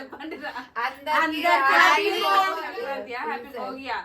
చెప్పండి రా. అందరికీ అందరికీ happy హ్యాపీ హ్యాపీ భోగియా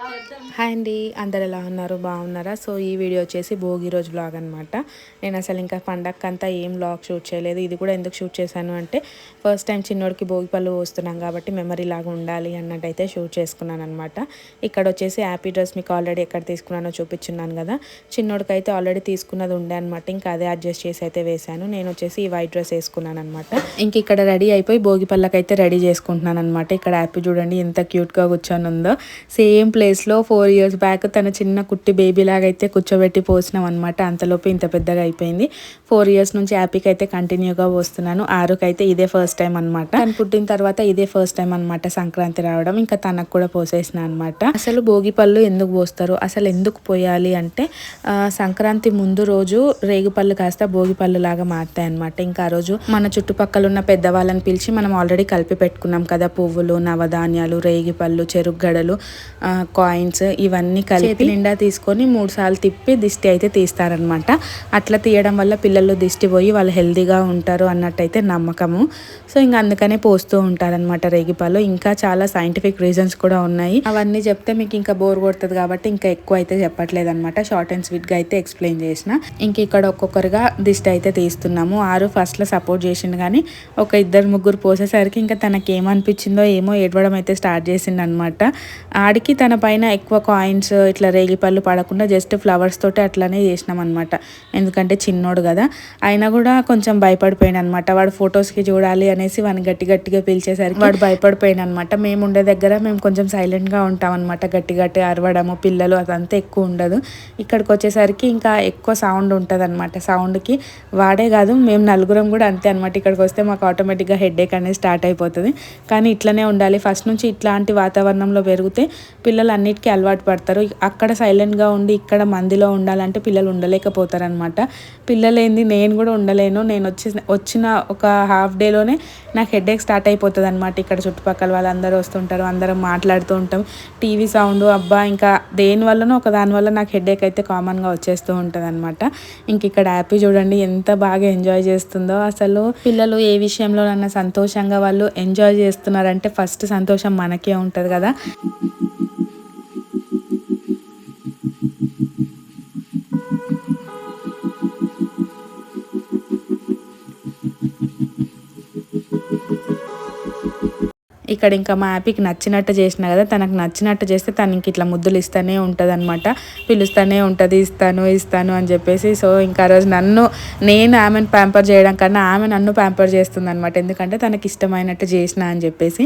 హాయ్ అండి. అందరు ఎలా ఉన్నారు? బాగున్నారా? సో ఈ వీడియో వచ్చేసి భోగి రోజు బ్లాగ్ అనమాట నేను అసలు ఇంకా పండగకంతా ఏం బ్లాగ్ షూట్ చేయలేదు. ఇది కూడా ఎందుకు షూట్ చేశాను అంటే ఫస్ట్ టైం చిన్నోడికి భోగి పళ్ళు పోస్తున్నాం కాబట్టి మెమరీ లాగా ఉండాలి అన్నట్టయితే షూట్ చేసుకున్నాను అనమాట ఇక్కడ వచ్చేసి హ్యాపీ డ్రెస్ మీకు ఆల్రెడీ ఎక్కడ తీసుకున్నానో చూపించున్నాను కదా. చిన్నోడికి అయితే ఆల్రెడీ తీసుకున్నది ఉండే అనమాట ఇంకా అదే అడ్జస్ట్ చేసి అయితే వేశాను. నేను వచ్చేసి ఈ వైట్ డ్రెస్ వేసుకున్నాను అనమాట ఇంక ఇక్కడ రెడీ అయిపోయి భోగి పళ్ళకైతే రెడీ చేసుకుంటున్నాను అనమాట ఇక్కడ హ్యాపీ చూడండి ఎంత క్యూట్గా కూర్చొని ఉందో సేమ్ ప్లేస్ ప్లేస్లో ఫోర్ ఇయర్స్ బ్యాక్ తన చిన్న కుట్టి బేబీ లాగా అయితే కూర్చోబెట్టి పోసినాం అనమాట అంతలోపు ఇంత పెద్దగా అయిపోయింది. ఫోర్ ఇయర్స్ నుంచి హ్యాపీకి అయితే కంటిన్యూగా పోస్తున్నాను. ఆరుకి అయితే ఇదే ఫస్ట్ టైం అనమాట తను పుట్టిన తర్వాత ఇదే ఫస్ట్ టైం అనమాట సంక్రాంతి రావడం. ఇంకా తనకు కూడా పోసేసిన అనమాట అసలు భోగి పళ్ళు ఎందుకు పోస్తారు? అసలు ఎందుకు పోయాలి అంటే సంక్రాంతి ముందు రోజు రేగి పళ్ళు కాస్త భోగి పళ్ళు లాగా మారుతాయి అనమాట ఇంకా ఆ రోజు మన చుట్టుపక్కల ఉన్న పెద్దవాళ్ళని పిలిచి మనం ఆల్రెడీ కలిపి పెట్టుకున్నాం కదా. పువ్వులు నవధాన్యాలు రేగి పళ్ళు చెరుగ్గడలు కాయిన్స్ ఇవన్నీ కలిపి నిండా తీసుకొని మూడు సార్లు తిప్పి దిష్టి అయితే తీస్తారనమాట అట్లా తీయడం వల్ల పిల్లలు దిష్టి పోయి వాళ్ళు హెల్దీగా ఉంటారు అన్నట్టయితే నమ్మకము. సో ఇంకా అందుకనే పోస్తూ ఉంటారనమాట రేగిపాలు. ఇంకా చాలా సైంటిఫిక్ రీజన్స్ కూడా ఉన్నాయి. అవన్నీ చెప్తే మీకు ఇంకా బోర్ కొడుతుంది కాబట్టి ఇంకా ఎక్కువ అయితే చెప్పట్లేదు అనమాట షార్ట్ అండ్ స్వీట్గా అయితే ఎక్స్ప్లెయిన్ చేసిన. ఇంక ఇక్కడ ఒక్కొక్కరుగా దిష్టి అయితే తీస్తున్నాము. ఆరు ఫస్ట్లో సపోర్ట్ చేసిండు కానీ ఒక ఇద్దరు ముగ్గురు పోసేసరికి ఇంకా తనకి ఏమనిపించిందో ఏమో ఏడవడం అయితే స్టార్ట్ చేసిండు అనమాట ఆడికి తన పైన ఎక్కువ కాయిన్స్ ఇట్లా రేగిపళ్ళు పడకుండా జస్ట్ ఫ్లవర్స్ తోటి అట్లానే చేసినాం అనమాట ఎందుకంటే చిన్నోడు కదా. అయినా కూడా కొంచెం భయపడిపోయాడు అనమాట వాడు ఫొటోస్కి చూడాలి అనేసి వాడిని గట్టి గట్టిగా పిలిచేసరికి వాడు భయపడిపోయాడు అనమాట మేము ఉండే దగ్గర మేము కొంచెం సైలెంట్గా ఉంటాం అనమాట గట్టి గట్టి అరవడము పిల్లలు అదంతా ఎక్కువ ఉండదు. ఇక్కడికి వచ్చేసరికి ఇంకా ఎక్కువ సౌండ్ ఉంటుంది అనమాట సౌండ్కి వాడే కాదు మేము నలుగురం కూడా అంతే అనమాట ఇక్కడికి వస్తే మాకు ఆటోమేటిక్గా హెడేక్ అనేది స్టార్ట్ అయిపోతుంది. కానీ ఇట్లనే ఉండాలి. ఫస్ట్ నుంచి ఇట్లాంటి వాతావరణంలో పెరిగితే పిల్లలు అన్నిటికీ అలవాటు పడతారు. అక్కడ సైలెంట్గా ఉండి ఇక్కడ మందిలో ఉండాలంటే పిల్లలు ఉండలేకపోతారు అనమాట నేను కూడా ఉండలేను. నేను వచ్చి వచ్చిన ఒక హాఫ్ డేలోనే నాకు హెడేక్ స్టార్ట్ అయిపోతుంది అనమాట ఇక్కడ చుట్టుపక్కల వాళ్ళందరూ వస్తుంటారు అందరం మాట్లాడుతూ ఉంటాం. టీవీ సౌండ్ అబ్బా ఇంకా దేనివల్లనో ఒక దానివల్ల నాకు హెడేక్ అయితే కామన్గా వచ్చేస్తూ ఉంటుంది అనమాట ఇంక ఇక్కడ హ్యాపీ చూడండి ఎంత బాగా ఎంజాయ్ చేస్తుందో. అసలు పిల్లలు ఏ విషయంలోనన్నా సంతోషంగా వాళ్ళు ఎంజాయ్ చేస్తున్నారంటే ఫస్ట్ సంతోషం మనకే ఉంటుంది కదా. ఇక్కడ ఇంకా మా హ్యాపీకి నచ్చినట్టు చేసిన కదా తనకు నచ్చినట్టు చేస్తే తను ఇంక ఇట్లా ముద్దులు ఇస్తూనే ఉంటుంది అనమాట పిలుస్తూనే ఉంటుంది ఇస్తాను ఇస్తాను అని చెప్పేసి సో ఇంకా ఆ రోజు నన్ను నేను ఆమెను ప్యాంపర్ చేయడం కన్నా ఆమె నన్ను ప్యాంపర్ చేస్తుంది అనమాట ఎందుకంటే తనకి ఇష్టమైనట్టు చేసిన అని చెప్పేసి.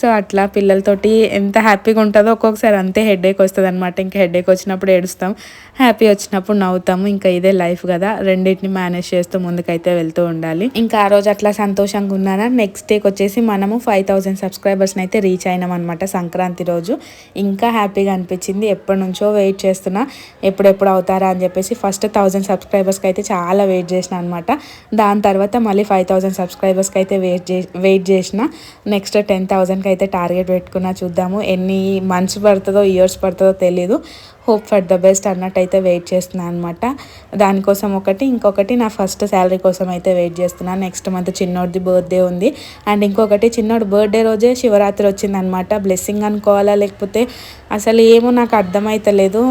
సో అట్లా పిల్లలతోటి ఎంత హ్యాపీగా ఉంటుందో ఒక్కొక్కసారి అంతే హెడేక్ వస్తుంది అనమాట ఇంకా హెడేక్ వచ్చినప్పుడు ఏడుస్తాం హ్యాపీ వచ్చినప్పుడు నవ్వుతాము. ఇంకా ఇదే లైఫ్ కదా రెండింటిని మేనేజ్ చేస్తూ ముందుకైతే వెళ్తూ ఉండాలి. ఇంకా ఆ రోజు అట్లా సంతోషంగా ఉన్నానా? నెక్స్ట్ డేకి వచ్చేసి మనము ఫైవ్ థౌసండ్ సబ్స్క్రైబర్స్ని అయితే రీచ్ అయినామన్నమాట సంక్రాంతి రోజు. ఇంకా హ్యాపీగా అనిపించింది. ఎప్పటి నుంచో వెయిట్ చేస్తున్నా. ఎప్పుడెప్పుడు అవుతారా అని చెప్పేసి ఫస్ట్ థౌజండ్ సబ్స్క్రైబర్స్కి అయితే చాలా వెయిట్ చేసిన అనమాట దాని తర్వాత మళ్ళీ ఫైవ్ థౌసండ్ సబ్స్క్రైబర్స్కి అయితే వెయిట్ చే వెయిట్ చేసిన. నెక్స్ట్ టెన్ థౌజండ్కి అయితే టార్గెట్ పెట్టుకున్నా చూద్దాము. ఎన్ని మంత్స్ పడుతుందో ఇయర్స్ పడుతుందో తెలీదు. హోప్ ఫర్ ద బెస్ట్ అన్నట్టు అయితే వెయిట్ చేస్తున్నాను అనమాట దానికోసం ఒకటి ఇంకొకటి నా ఫస్ట్ శాలరీ కోసం అయితే వెయిట్ చేస్తున్నాను నెక్స్ట్ మంత్ చిన్నోడిది బర్త్డే ఉంది. అండ్ ఇంకొకటి చిన్నోడి బర్త్డే రోజే శివరాత్రి వచ్చిందనమాట బ్లెస్సింగ్ అనుకోవాలా లేకపోతే అసలు ఏమో నాకు అర్థమైతలేదు.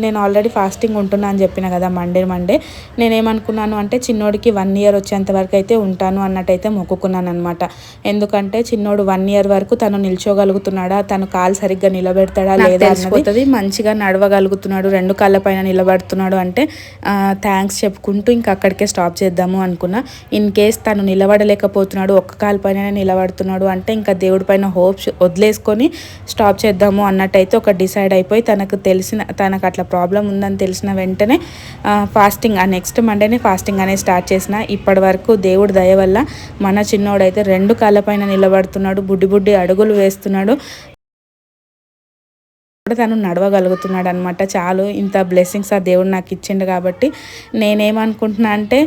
నేను ఆల్రెడీ ఫాస్టింగ్ ఉంటున్నా అని చెప్పిన కదా మండే మండే నేనేమనుకున్నాను అంటే చిన్నోడికి వన్ ఇయర్ వచ్చేంత వరకు అయితే ఉంటాను అన్నట్టయితే మొక్కుకున్నాను అనమాట ఎందుకంటే చిన్నోడు వన్ ఇయర్ వరకు తను నిల్చోగలుగుతున్నాడా తను కాలు సరిగ్గా నిలబెడతాడా లేదా తెలిసిపోతుంది మంచిగా నడవగలుగుతున్నాడు రెండు కాళ్ళ పైన నిలబడుతున్నాడు అంటే థ్యాంక్స్ చెప్పుకుంటూ ఇంకా అక్కడికే స్టాప్ చేద్దాము అనుకున్నా. ఇన్ కేస్ తను నిలబడలేకపోతున్నాడు ఒక్క కాలు పైన నిలబడుతున్నాడు అంటే ఇంకా దేవుడి పైన హోప్స్ వదిలేసుకొని స్టాప్ చేద్దాము అన్నట్టయితే ఒక డిసైడ్ అయిపోయి తనకు తెలిసిన తనకు అట్లా ప్రాబ్లం ఉందని తెలిసిన వెంటనే ఫాస్టింగ్ ఆ నెక్స్ట్ మండేనే ఫాస్టింగ్ అనేది స్టార్ట్ చేసిన. ఇప్పటి వరకు దేవుడి దయ వల్ల మన చిన్నోడైతే రెండు కాళ్ళ పైన నిలబడుతున్నాడు బుడ్డి బుడ్డి అడుగులు వేస్తున్నాడు. తను నడవగలుగుతున్నాడు అనమాట చాలు ఇంత బ్లెస్సింగ్స్ ఆ దేవుడు నాకు ఇచ్చిండు కాబట్టి నేనేమనుకుంటున్నా అంటే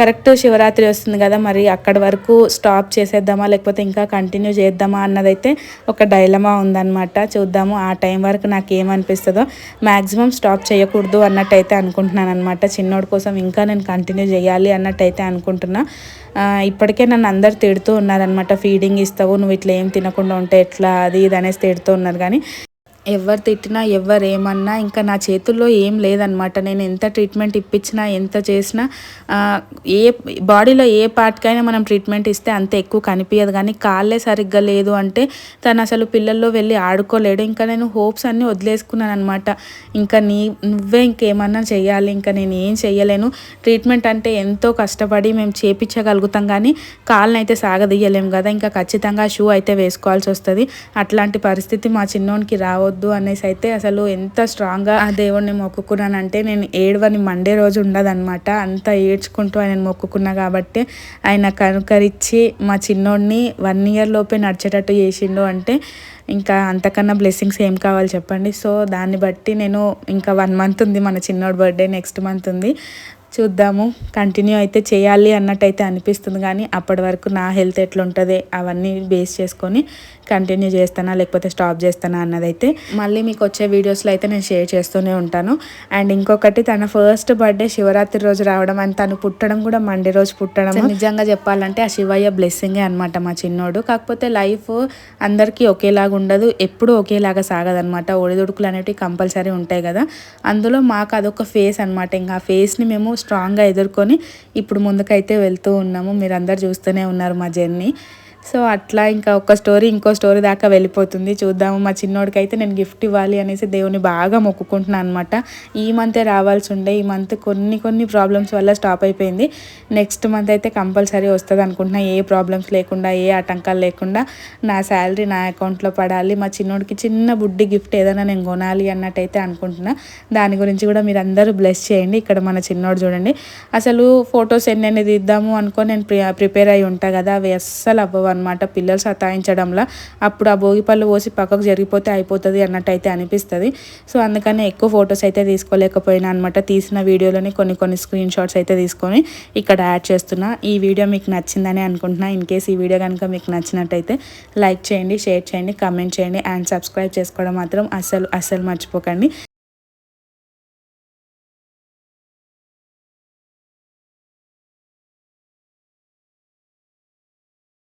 కరెక్ట్ శివరాత్రి వస్తుంది కదా మరి అక్కడి వరకు స్టాప్ చేసేద్దామా లేకపోతే ఇంకా కంటిన్యూ చేద్దామా అన్నదైతే ఒక డైలమా ఉందన్నమాట. చూద్దాము ఆ టైం వరకు నాకు ఏమనిపిస్తుందో. మ్యాక్సిమం స్టాప్ చేయకూడదు అన్నట్టయితే అనుకుంటున్నాను అనమాట చిన్నోడి కోసం ఇంకా నేను కంటిన్యూ చేయాలి అన్నట్టయితే అనుకుంటున్నా. ఇప్పటికే నన్ను అందరు తిడుతూ ఉన్నారనమాట ఫీడింగ్ ఇస్తావు నువ్వు ఇట్లా ఏం తినకుండా ఉంటే ఎట్లా అది ఇది అనేసి తిడుతూ ఉన్నారు. కానీ ఎవరు తిట్టినా ఎవరు ఏమన్నా ఇంకా నా చేతుల్లో ఏం లేదనమాట నేను ఎంత ట్రీట్మెంట్ ఇప్పించినా ఎంత చేసినా ఏ బాడీలో ఏ పార్ట్కైనా మనం ట్రీట్మెంట్ ఇస్తే అంత ఎక్కువ కనిపించదు కానీ కాళ్ళే సరిగ్గా లేదు అంటే తను అసలు పిల్లల్లో వెళ్ళి ఆడుకోలేడు. ఇంకా నేను హోప్స్ అన్నీ వదిలేసుకున్నాను అనమాట ఇంకా నీ నువ్వే ఇంకేమన్నా చేయాలి ఇంకా నేను ఏం చేయలేను ట్రీట్మెంట్ అంటే ఎంతో కష్టపడి మేము చేపించగలుగుతాం కానీ కాళ్ళని అయితే సాగదీయలేము కదా. ఇంకా ఖచ్చితంగా షూ అయితే వేసుకోవాల్సి వస్తుంది. అట్లాంటి పరిస్థితి మా చిన్నోనికి రావద్దు. వద్దు అనేసి అయితే అసలు ఎంత స్ట్రాంగ్గా ఆ దేవుడిని మొక్కుకున్నానంటే నేను ఏడవని మండే రోజు ఉండదన్నమాట. అంత ఏడ్చుకుంటూ ఆయన మొక్కుకున్నా కాబట్టి ఆయన కనుకరించి మా చిన్నోడిని వన్ ఇయర్ లోపే నడిచేటట్టు చేసిండు అంటే ఇంకా అంతకన్నా బ్లెస్సింగ్స్ ఏం కావాలి చెప్పండి. సో దాన్ని బట్టి నేను ఇంకా వన్ మంత్ ఉంది మన చిన్నోడి బర్త్డే నెక్స్ట్ మంత్ ఉంది. చూద్దాము. కంటిన్యూ అయితే చేయాలి అన్నట్టయితే అనిపిస్తుంది కానీ అప్పటి వరకు నా హెల్త్ ఎట్లుంటుంది అవన్నీ బేస్ చేసుకొని కంటిన్యూ చేస్తానా లేకపోతే స్టాప్ చేస్తానా అన్నదైతే మళ్ళీ మీకు వచ్చే వీడియోస్లో అయితే నేను షేర్ చేస్తూనే ఉంటాను. అండ్ ఇంకొకటి తన ఫస్ట్ బర్త్డే శివరాత్రి రోజు రావడం అండ్ తను పుట్టడం కూడా మండే రోజు పుట్టడం నిజంగా చెప్పాలంటే ఆ శివయ్య బ్లెస్సింగే అనమాట మా చిన్నోడు. కాకపోతే లైఫ్ అందరికీ ఒకేలాగా ఉండదు ఎప్పుడూ ఒకేలాగా సాగదనమాట ఒడిదుడుకులు అనేవి కంపల్సరీ ఉంటాయి కదా. అందులో మాకు అదొక ఫేస్ అనమాట ఇంకా ఆ ఫేస్ని మేము స్ట్రాంగ్గా ఎదుర్కొని ఇప్పుడు ముందుకైతే వెళ్తూ ఉన్నాము. మీరు అందరు చూస్తూనే ఉన్నారు మా జర్నీ సో అట్లా ఇంకా ఒక స్టోరీ ఇంకో స్టోరీ దాకా వెళ్ళిపోతుంది. చూద్దాము మా చిన్నోడికి అయితే నేను గిఫ్ట్ ఇవ్వాలి అనేసి దేవుని బాగా మొక్కుకుంటున్నాను అనమాట ఈ మంతే రావాల్సి ఉండే ఈ మంత్ కొన్ని కొన్ని ప్రాబ్లమ్స్ వల్ల స్టాప్ అయిపోయింది. నెక్స్ట్ మంత్ అయితే కంపల్సరీ వస్తుంది అనుకుంటున్నా. ఏ ప్రాబ్లమ్స్ లేకుండా ఏ ఆటంకాలు లేకుండా నా శాలరీ నా అకౌంట్లో పడాలి. మా చిన్నోడికి చిన్న బుడ్డి గిఫ్ట్ ఏదైనా నేను కొనాలి అన్నట్టయితే అనుకుంటున్నా. దాని గురించి కూడా మీరు అందరూ బ్లెస్ చేయండి. ఇక్కడ మన చిన్నోడు చూడండి. అసలు ఫొటోస్ ఎన్నెన్ని తీద్దాము అనుకో నేను ప్రి ప్రిపేర్ అయి ఉంటా కదా అవి అస్సలు అవ్వవు. అనమాట పిల్లలు సతాయించడంలో అప్పుడు ఆ భోగి పళ్ళు పోసి పక్కకు జరిగిపోతే అయిపోతుంది అన్నట్టు అయితే అనిపిస్తుంది. సో అందుకని ఎక్కువ ఫొటోస్ అయితే తీసుకోలేకపోయినా అనమాట తీసిన వీడియోలోని కొన్ని కొన్ని స్క్రీన్ షాట్స్ అయితే తీసుకొని ఇక్కడ యాడ్ చేస్తున్నా. ఈ వీడియో మీకు నచ్చిందని అనుకుంటున్నా. ఇన్ కేస్ ఈ వీడియో కనుక మీకు నచ్చినట్టయితే లైక్ చేయండి షేర్ చేయండి కమెంట్ చేయండి అండ్ సబ్స్క్రైబ్ చేసుకోవడం మాత్రం అస్సలు అస్సలు మర్చిపోకండి.